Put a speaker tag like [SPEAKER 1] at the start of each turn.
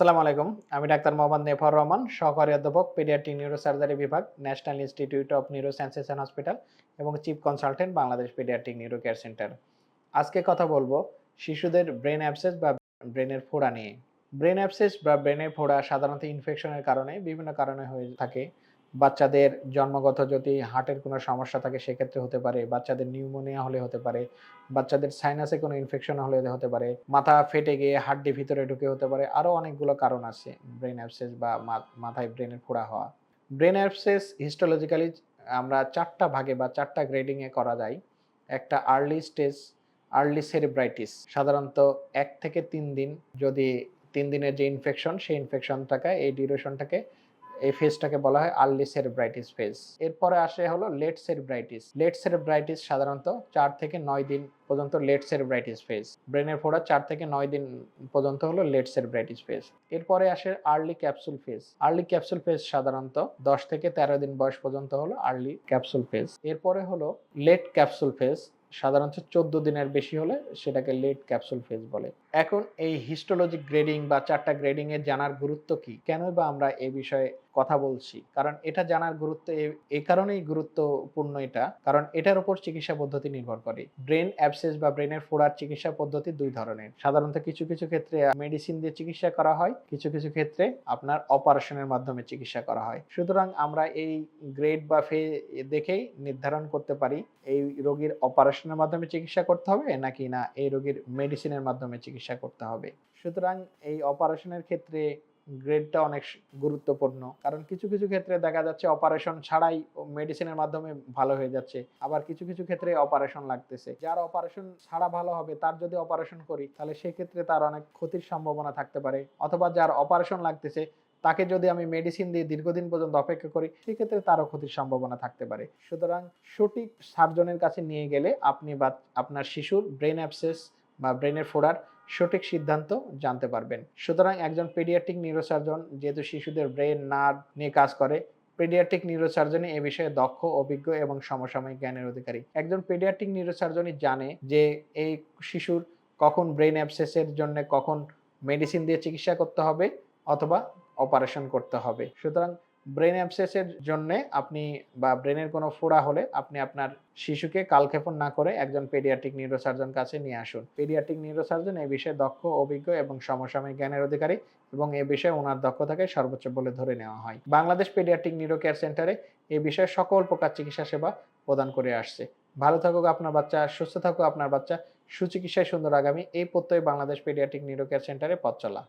[SPEAKER 1] আসসালামু আলাইকুম। আমি ডাক্তার মোহাম্মদ নেফর রহমান, সহকারী অধ্যাপক, পেডিয়াট্রিক নিউরোসার্জারি বিভাগ, National Institute of Neuro and Hospital এবং chief consultant Bangladesh paediatric neuro care centre. আজকে কথা বলব শিশুদের ব্রেন অ্যাবসেস বা ব্রেনের ফোড়া নিয়ে। ব্রেন অ্যাবসেস বা ব্রেনের ফোড়া সাধারণত ইনফেকশনের কারণে, বিভিন্ন কারণে হয়ে থাকে। বাচ্চাদের জন্মগত যদি হার্টের কোনো সমস্যা থাকে, সেক্ষেত্রে হতে পারে। বাচ্চাদের নিউমোনিয়া হলে হতে পারে। বাচ্চাদের সাইনাসে কোনো ইনফেকশন হলে হতে পারে। মাথা ফেটে গিয়ে হাড্ডি ভিতরে ঢুকে হতে পারে। আরও অনেকগুলো কারণ আছে ব্রেন অ্যাবসেস বা মাথায় ব্রেনের ফোড়া হওয়া। ব্রেন অ্যাবসেস হিস্টোলজিক্যালি আমরা চারটা ভাগে বা চারটা গ্রেডিংয়ে করা যায়। একটা আর্লি স্টেজ আর্লি সেরিব্রাইটিস সাধারণত এক থেকে তিন দিন যদি তিন দিনের যে ইনফেকশন সেই ইনফেকশনটাকে এই ডিউরেশনটাকে এই ফেজটাকে বলা হয় আর্লি সেরিব্রাইটিস ফেজ এরপরে আসে হলো লেট সেরিব্রাইটিস। লেট সেরিব্রাইটিস সাধারণত চার থেকে নয় দিন পর্যন্ত লেট সেরিব্রাইটিস ফেজ ব্রেনের ফোড়া চার থেকে নয় দিন পর্যন্ত হলো লেট সেরিব্রাইটিস ফেজ এরপরে আসে early capsule phase early capsule phase সাধারণত দশ থেকে তেরো দিন বয়স পর্যন্ত হলো আর্লি ক্যাপসুল ফেজ এরপরে হলো লেট ক্যাপসুল ফেজ সাধারণত চোদ্দ দিনের বেশি হলে সেটাকে লেট ক্যাপসুল ফেজ বলে। এখন এই হিস্টোলজিক গ্রেডিং বা চারটা গ্রেডিং এর জানার গুরুত্ব কি? কেন বা আমরা এ বিষয়ে কথা বলছি? কারণ এটা জানার গুরুত্ব, এ- কারণেই গুরুত্বপূর্ণ এটা। কারণ এটার উপর চিকিৎসা পদ্ধতি নির্ভর করে। ব্রেন অ্যাবসেস বা ব্রেনের ফোড়ার চিকিৎসা পদ্ধতি দুই ধরনের। সাধারণত কিছু কিছু ক্ষেত্রে মেডিসিন দিয়ে চিকিৎসা করা হয়। কিছু কিছু ক্ষেত্রে আপনার অপারেশনের মাধ্যমে চিকিৎসা করা হয়। সুতরাং আমরা এই গ্রেড বা ফে দেখেই নির্ধারণ করতে পারি এই রোগীর অপারেশনের মাধ্যমে চিকিৎসা করতে হবে নাকি না এই রোগীর মেডিসিনের মাধ্যমে চিকিৎসা করতে হবে? সুতরাং এই অপারেশনের ক্ষেত্রে গ্রেডটা অনেক গুরুত্বপূর্ণ। কারণ কিছু কিছু ক্ষেত্রে দেখা যাচ্ছে অপারেশন ছাড়াই মেডিসিনের মাধ্যমে ভালো হয়ে যাচ্ছে। আবার কিছু কিছু ক্ষেত্রে অপারেশন লাগতেছে। যার অপারেশন ছাড়া ভালো হবে, তার যদি অপারেশন করি, তাহলে সেক্ষেত্রে তার অনেক ক্ষতির সম্ভাবনা থাকতে পারে। অথবা যার অপারেশন লাগতেছে তাকে যদি আমি মেডিসিন দিয়ে দীর্ঘদিন পর্যন্ত অপেক্ষা করি, সেক্ষেত্রে তারও ক্ষতির সম্ভাবনা থাকতে পারে। সুতরাং সঠিক সার্জনের কাছে নিয়ে গেলে আপনি বা আপনার শিশুর ব্রেন অ্যাবসেস বা ব্রেনের ফোড়ার সঠিক সিদ্ধান্ত জানতে পারবেন। সুতরাং একজন পেডিয়াট্রিক নিউরোসার্জন যেহেতু শিশুদের ব্রেন নার্ভ নিয়ে কাজ করে পেডিয়াট্রিক নিউরোসার্জনই এ বিষয়ে দক্ষ, অভিজ্ঞ এবং সমসাময়িক জ্ঞানের অধিকারী। একজন পেডিয়াট্রিক নিউরোসার্জনই জানে যে এই শিশুর কখন ব্রেন অ্যাবসেসের জন্য কখন মেডিসিন দিয়ে চিকিৎসা করতে হবে অথবা অপারেশন করতে হবে। সুতরাং ব্রেন অ্যাবসেসের জন্য আপনি বা ব্রেনের কোনো ফোড়া হলে আপনি আপনার শিশুকে কালক্ষেপণ না করে একজন পেডিয়াট্রিক নিউরোসার্জন কাছে নিয়ে আসুন। পেডিয়াট্রিক নিউরোসার্জন এই বিষয়ে দক্ষ, অভিজ্ঞ এবং সমসাময়িক জ্ঞানের অধিকারী এবং এ বিষয়ে ওনার দক্ষতাকে সর্বোচ্চ বলে ধরে নেওয়া হয়। বাংলাদেশ পেডিয়াট্রিক নিউরো কেয়ার সেন্টারে এ বিষয়ে সকল প্রকার চিকিৎসা সেবা প্রদান করে আসছে। ভালো থাকুক আপনার বাচ্চা, সুস্থ থাকুক আপনার বাচ্চা। সুচিকিৎসায় সুন্দর আগামী। এই প্রত্যয় বাংলাদেশ পেডিয়াট্রিক নিউরো কেয়ার সেন্টারে পথ চলা।